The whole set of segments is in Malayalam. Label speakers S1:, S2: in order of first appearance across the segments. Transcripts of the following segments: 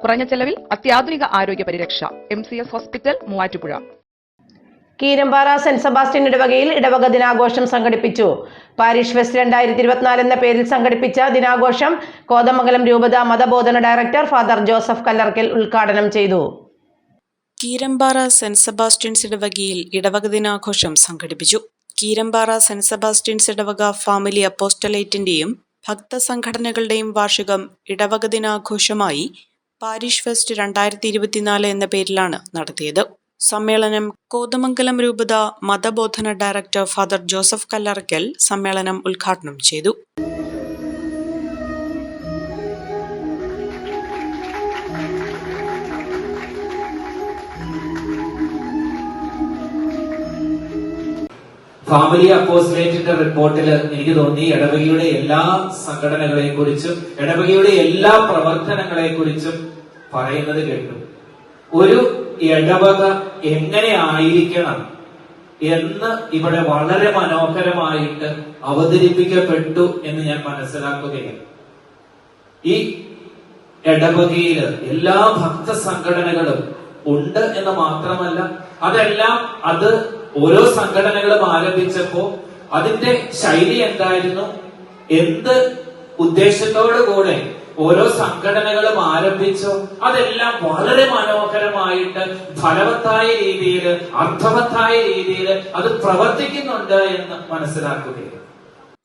S1: കുറഞ്ഞ ചെലവിൽ അത്യാധുനിക ആരോഗ്യ പരിരക്ഷ. M C S hospital Muvattupuzha.
S2: Keerampara saint Sebastian ഇടവകയിൽ ഇടവക ദിനാഘോഷം സംഘടിപ്പിച്ചു. പാരിഷ് ഫെസ്റ്റ് രണ്ടായിരത്തി ഇരുപത്തിനാല് എന്ന പേരിൽ സംഘടിപ്പിച്ച ദിനാഘോഷം കോതമംഗലം രൂപത മതബോധന ഡയറക്ടർ ഫാദർ ജോസഫ് കല്ലർക്കൽ ഉദ്ഘാടനം ചെയ്തു.
S3: കീരമ്പാറ സെന്റ് സെബാസ്റ്റ്യൻസ് ഇടവകയിൽ ഇടവക ദിനാഘോഷം സംഘടിപ്പിച്ചു. കീരമ്പാറ സെന്റ് സെബാസ്റ്റ്യൻസ് ഇടവക ഫാമിലി അപ്പോസ്റ്റലേറ്റിന്റെയും ഭക്തസംഘടനകളുടെയും വാർഷികം ഇടവക ദിനാഘോഷമായി പാരിഷ് ഫെസ്റ്റ് രണ്ടായിരത്തി ഇരുപത്തിനാല് എന്ന പേരിലാണ് നടത്തിയത്. സമ്മേളനം കോതമംഗലം രൂപത മതബോധന ഡയറക്ടർ ഫാദർ ജോസഫ് കല്ലറക്കൽ സമ്മേളനം ഉദ്ഘാടനം ചെയ്തു.
S4: ഫാമിലി അപ്പോസിലേറ്റിന്റെ റിപ്പോർട്ടിൽ എനിക്ക് തോന്നി ഇടവകയുടെ എല്ലാ സംഘടനകളെ കുറിച്ചും ഇടവകയുടെ എല്ലാ പ്രവർത്തനങ്ങളെ കുറിച്ചും പറയുന്നത് കേട്ടു. ഒരു ഇടവക എങ്ങനെ ആയിരിക്കണം എന്ന് ഇവിടെ വളരെ മനോഹരമായിട്ട് അവതരിപ്പിക്കപ്പെട്ടു എന്ന് ഞാൻ മനസ്സിലാക്കുകയാണ്. ഈ ഇടവകയിൽ എല്ലാ ഭക്ത സംഘടനകളും ഉണ്ട് എന്ന് മാത്രമല്ല അതെല്ലാം അത് ഓരോ സംഘടനകളും ആരംഭിച്ചപ്പോ അതിന്റെ ശൈലി എന്തായിരുന്നു? എന്ത് ഉദ്ദേശത്തോടു കൂടെ ഓരോ സംഘടനകളും ആരംഭിച്ചോ അതെല്ലാം വളരെ മനോഹരമായിട്ട് ഫലവത്തായ രീതിയിൽ അർത്ഥവത്തായ രീതിയിൽ അത് പ്രവർത്തിക്കുന്നുണ്ട് എന്ന് മനസ്സിലാക്കുകയാണ്.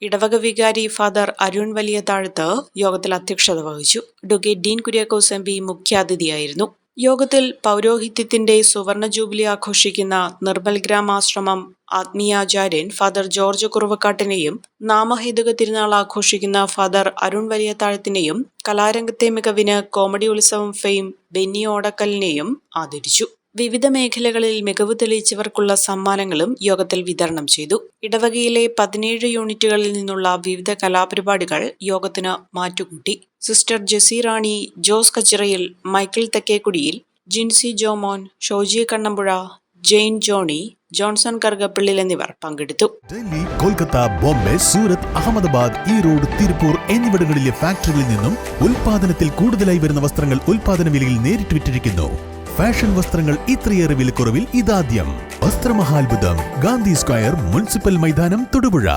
S3: ഇടവക വികാരി ഫാദർ അരുൺ വലിയ താഴത്ത് യോഗത്തിൽ അധ്യക്ഷത വഹിച്ചു. Advocate Dean Kuriakose M P മുഖ്യാതിഥിയായിരുന്നു. യോഗത്തിൽ പൗരോഹിത്യത്തിന്റെ സുവർണ ജൂബിലി ആഘോഷിക്കുന്ന നിർമ്മൽ ഗ്രാമാശ്രമം ആത്മീയാചാര്യൻ ഫാദർ ജോർജ് കുറുവക്കാട്ടിനെയും നാമഹേതുക തിരുനാൾ ആഘോഷിക്കുന്ന ഫാദർ അരുൺ വലിയത്താഴത്തിനെയും കലാരംഗത്തെ മികവിന് കോമഡി ഉത്സവം ഫെയിം ബെന്നി ഓടക്കലിനെയും ആദരിച്ചു. വിവിധ മേഖലകളിൽ മികവ് തെളിയിച്ചവർക്കുള്ള സമ്മാനങ്ങളും യോഗത്തിൽ വിതരണം ചെയ്തു. ഇടവകയിലെ പതിനേഴ് യൂണിറ്റുകളിൽ നിന്നുള്ള വിവിധ കലാപരിപാടികൾ യോഗത്തിന് മാറ്റുകൂട്ടി. Sister Jessy Rani Jose Kachirayil Michael Thekkekudiyil Jincy Jomon Shoji Kannampuzha Jain Johnny Johnson Karukappillil എന്നിവർ പങ്കെടുത്തു.
S5: ഡൽഹി കൊൽക്കത്ത ബോംബെ സൂറത്ത് അഹമ്മദാബാദ് ഈറോഡ് തിരുപ്പൂർ എന്നിവിടങ്ങളിലെ ഫാക്ടറികളിൽ നിന്നും ഉൽപാദനത്തിൽ കൂടുതലായി വരുന്ന വസ്ത്രങ്ങൾ ഉൽപാദന വിലയിൽ നേരിട്ട് വിറ്റിരിക്കുന്നു. ഫാഷൻ വസ്ത്രങ്ങൾ ഇത്രയേറെ വിലക്കുറവിൽ ഇതാദ്യം. വസ്ത്രമഹാത്ഭുതം. ഗാന്ധി സ്ക്വയർ മുനിസിപ്പൽ മൈതാനം തൊടുപുഴ.